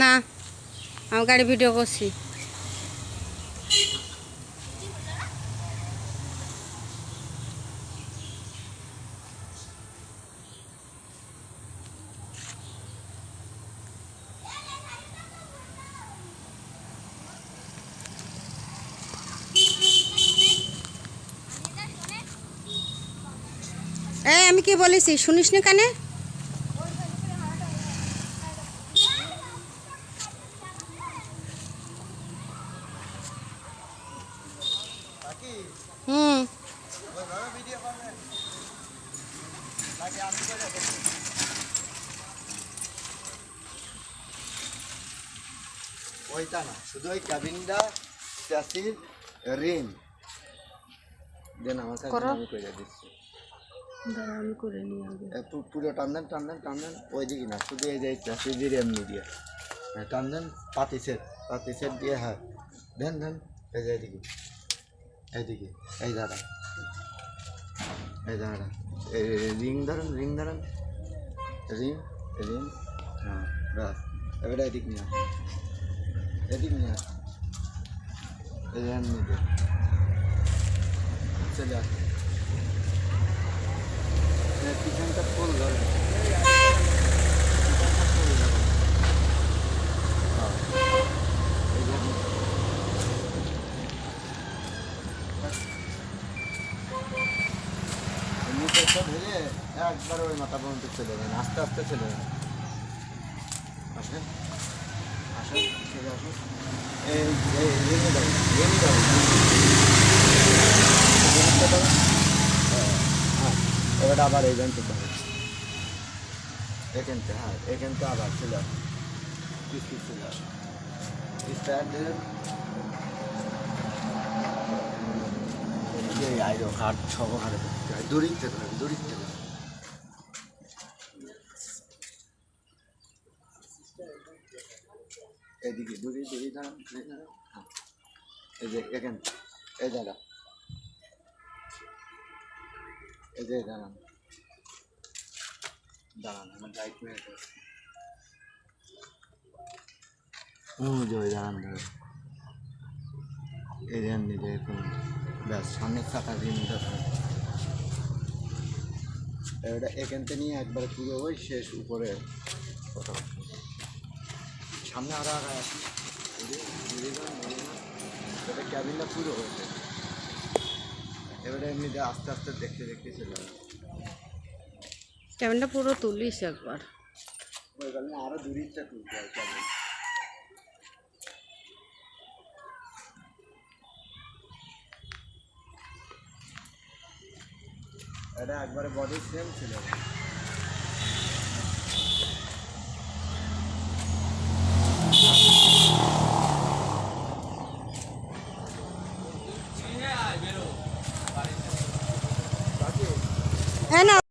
না আমি গাড়ি ভিডিও করছি। এই আমি কি বলেছি? শুনিস নি কানে? হুম। ওইটা না শুধু ওই ক্যাবিনটা চাষির ঋণ দেন আমার কাছে আমি করে দিচ্ছি। দাঁড়া আমি করে নিয়ে আগে। এ পু- পুরো টানদেন টানদেন টানদেন ওই দিকে না শুধু এই যে চাষিদের এমনি দিয়ে। হ্যাঁ টানদেন পাতি সেট পাতি সেট দিয়ে হ্যাঁ। দেন দেন এই যে এইদিকে, এই দাঁড়া। এই দাঁড়া, এই রিং ধরেন রিং ধরেন। রিং রিং হ্যাঁ ব্যাস এবারে এদিক নিয়ে। এদিক নিয়ে এই এমনি চলে আসুন পিছনটা ফুল ধরে পিছনটা ফুল ধরে হ্যাঁ এই যে নিচেরটা ধরে একবার ওই মাথা পর্যন্ত চলে আস্তে আস্তে চলে যান এই হ্যাঁ এবার আবার এই গান থেকে এখানতে হ্যাঁ এখানতে আবার চলে আসুন। কিস্তি দেবেন এই আইরো হাট সব হারে দূরিতে ধরেন দূরিতে ধরেন এদিকে, দূরি দূরি দাঁড়ান দাঁড়ান এই যে এখান, এই দাঁড়া এই যে দাঁড়ান। দাঁড়ান, আমার লাইট মেরে। যে দাঁড়ান দাঁড়ান। এই নিলে এখন ব্যাস সামনের চাকা রিন দেখুন এবারে এখান থেকে নিয়ে একবার পুরো ওই শেষ উপরে। সামনে আরও যান। এটা ক্যাবিনটা পুরো হয়েছে। এবারে এমনি আস্তে আস্তে দেখতে দেখতে চলে যাবে ক্যামেরাটা পুরো তুলিস একবার। ওই কারণে আরও দূরিটা তুলতে হয় ক্যাবিন। এটা একবারে বডি সেম ছিল। না